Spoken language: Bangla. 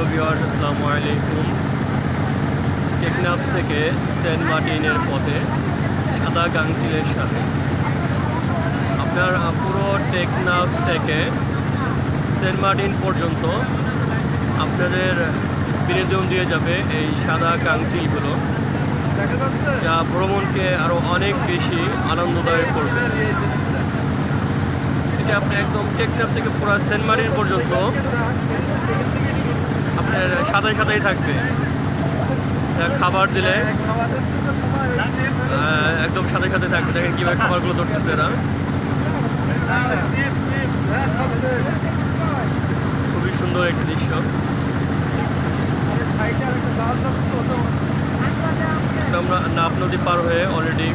হ্যালো ভিওয়ার্স আসসালামু আলাইকুম। টেকনাফ থেকে সেন্ট মার্টিনের পথে সাদা গাংচিলের সাথে। আপনার পুরো টেকনাফ থেকে সেন্ট মার্টিন পর্যন্ত আপনাদের বিনোদন দিয়ে যাবে এই সাদা গাংচিলগুলো, যা ভ্রমণকে আরও অনেক বেশি আনন্দদায়ক করবে। এটা আপনি একদম টেকনাফ থেকে পুরো সেন্ট মার্টিন পর্যন্ত সাদাই সাদাই থাকবে। খাবার দিলে একদম সাথে সাথে থাকবে। দেখেন কীভাবে খাবারগুলো ধরতেছে এরা। খুবই সুন্দর একটি দৃশ্য। আমরা নাপ নদী পার হয়ে অলরেডি